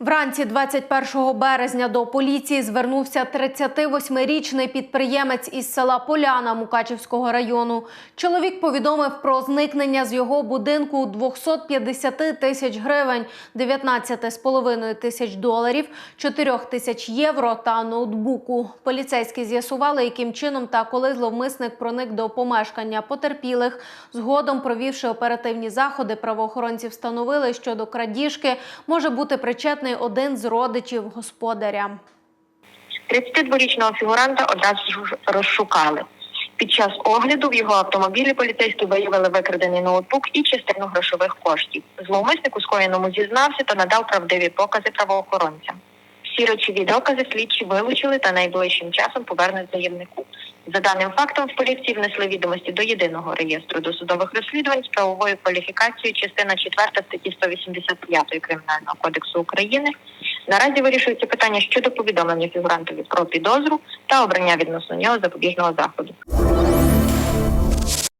Вранці 21 березня до поліції звернувся 38-річний підприємець із села Поляна Мукачівського району. Чоловік повідомив про зникнення з його будинку 250 тисяч гривень, 19,5 тисяч доларів, 4 тисяч євро та ноутбуку. Поліцейські з'ясували, яким чином та коли зловмисник проник до помешкання потерпілих. Згодом, провівши оперативні заходи, правоохоронці встановили, що до крадіжки може бути причетний один з родичів господаря. 32-річного фігуранта одразу розшукали. Під час огляду в його автомобілі поліцейські виявили викрадений ноутбук і частину грошових коштів. Зловмисник у скоєному зізнався та надав правдиві покази правоохоронцям. Всі речові докази слідчі вилучили та найближчим часом повернуть заявнику. За даним фактом в поліції внесли відомості до єдиного реєстру досудових розслідувань з правовою кваліфікацією частина 4 статті 185 Кримінального кодексу України. Наразі вирішується питання щодо повідомлення фігурантові про підозру та обрання відносно нього запобіжного заходу.